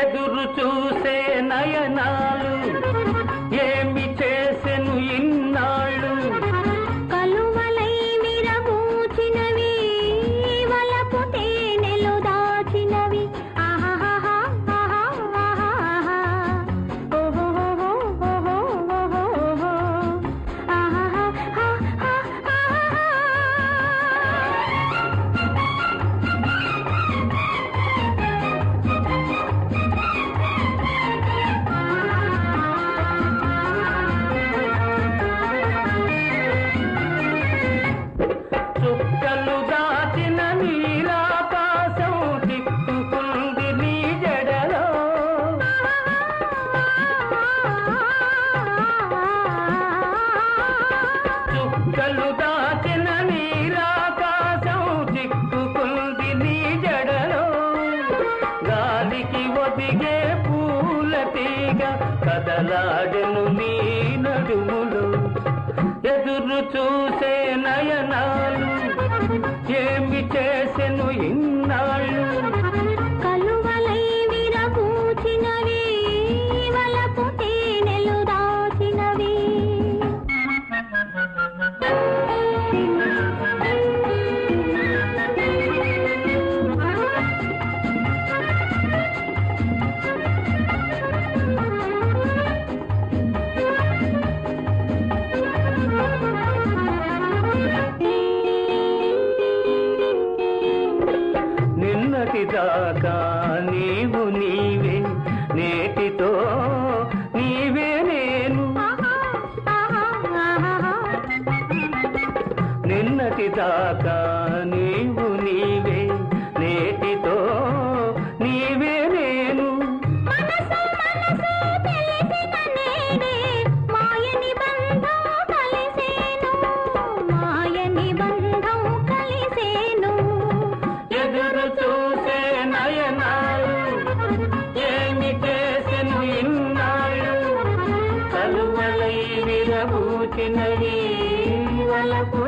ఎదురు చూసే చుక్కలు దాచిన నీరాకాశం చిక్కుకుంది నీ జడలో. గాలికి ఒదిగే పూల తీగ కదలాడను నీ నడుములు. ఎదురు చూసే నయనాలు దాకా నీవు నీవే నేటితో నీవే నేను. నిన్నటి దాకా నీవు నీవే. దొరికినవి వలపు